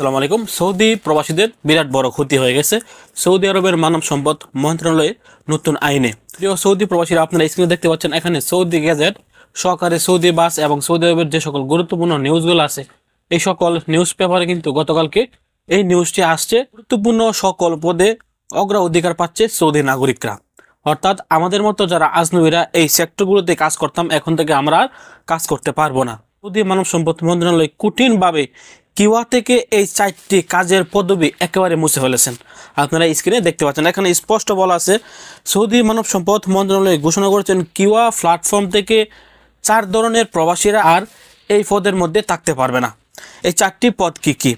সালাম আলাইকুম। সৌদি প্রবাসীদের বিরাট বড় ক্ষতি হয়ে গেছে। সৌদি আরবের মানব সম্পদ মন্ত্রণালয়ে নতুন আইনে। সৌদি প্রবাসীরা, আপনারা স্ক্রিনে দেখতে পাচ্ছেন, এখানে সৌদি গ্যাজেট, সহকারে সৌদি বাস এবং সৌদি আরবের যে সকল গুরুত্বপূর্ণ নিউজগুলো আছে, এই সকল নিউজ পেপারে কিন্তু গতকালকে এই নিউজটি আসছে। গুরুত্বপূর্ণ সকল পদে অগ্রাধিকার পাচ্ছে সৌদি নাগরিকরা। অর্থাৎ আমাদের মতো যারা আজনবীরা এই সেক্টরগুলোতে কাজ করতাম, এখন থেকে আমরা কাজ করতে পারব না। সৌদি মানব সম্পদ মন্ত্রণালয় কঠিনভাবে কিওয়া থেকে এই চারটি কাজের পদবি একেবারে মুছে ফেলেছেন। আপনারা স্ক্রিনে দেখতে পাচ্ছেন, এখানে স্পষ্ট বলা আছে, সৌদি মানব সম্পদ মন্ত্রণালয় ঘোষণা করেছেন কিওয়া প্ল্যাটফর্ম থেকে চার ধরনের প্রবাসীরা আর এই পদের মধ্যে থাকতে পারবে না। এই চারটি পদ কি কি?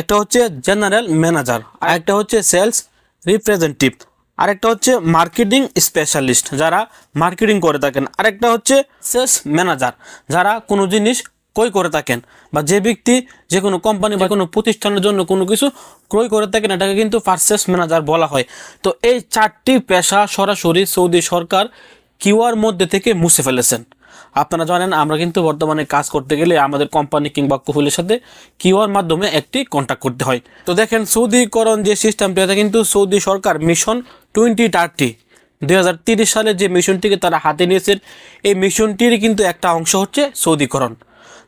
একটা হচ্ছে জেনারেল ম্যানেজার আর একটা হচ্ছে সেলস রিপ্রেজেন্টেটিভ আরেকটা হচ্ছে মার্কেটিং স্পেশালিস্ট যারা মার্কেটিং করে থাকেন, আরেকটা হচ্ছে সেলস ম্যানেজার যারা কোনো জিনিস ক্রয় করে থাকেন বা যে ব্যক্তি যে কোনো কোম্পানি বা কোনো প্রতিষ্ঠানের জন্য কোনো কিছু ক্রয় করে থাকেন, এটাকে কিন্তু পারচেস ম্যানেজার বলা হয়। তো এই চারটি পেশা সরাসরি সৌদি সরকার কিউআর মধ্যে থেকে মুছে ফেলেছেন। আপনারা জানেন, আমরা কিন্তু বর্তমানে কাজ করতে গেলে আমাদের কোম্পানি কিংবা কফিলের সাথে কিউআর মাধ্যমে একটি কন্ট্যাক্ট করতে হয়। তো দেখেন, সৌদিকরণ যে সিস্টেমটি এটা কিন্তু সৌদি সরকার মিশন টোয়েন্টি থার্টি দুই সালে যে মিশনটিকে তারা হাতে নিয়েছেন, এই মিশনটির কিন্তু একটা অংশ হচ্ছে সৌদিকরণ।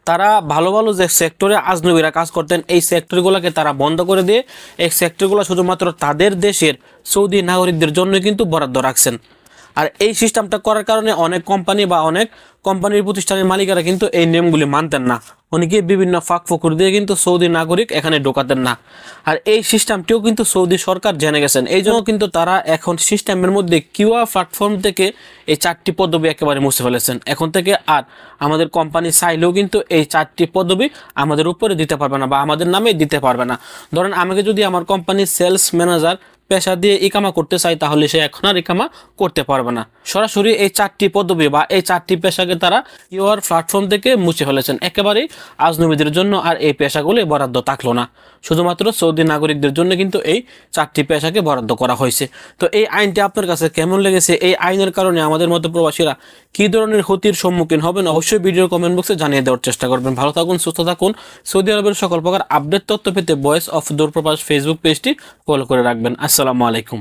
তারা ভালো ভালো যে সেক্টরে আজনবীরা কাজ করতেন, এই সেক্টরগুলোকে তারা বন্ধ করে দিয়ে, এই সেক্টরগুলো শুধুমাত্র তাদের দেশের সৌদি নাগরিকদের জন্য কিন্তু বরাদ্দ রাখছেন। আর এই সিস্টেমটা করার কারণে অনেক কোম্পানি বা অনেক কোম্পানির প্রতিষ্ঠানের মালিকেরা কিন্তু এই নিয়মগুলি মানতেন না। অনেকে বিভিন্ন ফাঁক ফকুর দিয়ে কিন্তু সৌদি নাগরিক এখানে ঢোকাতেন না। আর এই সিস্টেমটিও কিন্তু সৌদি সরকার জেনে গেছেন। এই জন্য কিন্তু তারা এখন সিস্টেমের মধ্যে কিউআ প্ল্যাটফর্ম থেকে এই চারটি পদবি একেবারে মুছে ফেলেছেন। এখন থেকে আর আমাদের কোম্পানি চাইলেও কিন্তু এই চারটি পদবি আমাদের উপরে দিতে পারবে না বা আমাদের নামে দিতে পারবে না। ধরেন, আমাকে যদি আমার কোম্পানির সেলস ম্যানেজার পেশা দিয়ে ইকামা করতে চায়, তাহলে সে এখন আর ইকামা করতে পারবে না। সরাসরি এই চারটি পদবি বা এই চারটি পেশাকে তারা ইউআর প্ল্যাটফর্ম থেকে মুছে ফেলেছেন। একেবারেই আজনবীদের জন্য আর এই পেশাগুলি বরাদ্দ থাকল না। শুধুমাত্র সৌদি নাগরিকদের জন্য কিন্তু এই চারটি পেশাকে বরাদ্দ করা হয়েছে। তো এই আইনটি আপনার কাছে কেমন লেগেছে? এই আইনের কারণে আমাদের মতো প্রবাসীরা কী ধরনের ক্ষতির সম্মুখীন হবেন? অবশ্যই ভিডিও কমেন্ট বক্সে জানিয়ে দেওয়ার চেষ্টা করবেন। ভালো থাকুন, সুস্থ থাকুন। সৌদি আরবের সকল প্রকার আপডেট তথ্য পেতে বয়েস অফ দূরপ্রবাস ফেসবুক পেজটি ফলো করে রাখবেন। আসসালামু আলাইকুম।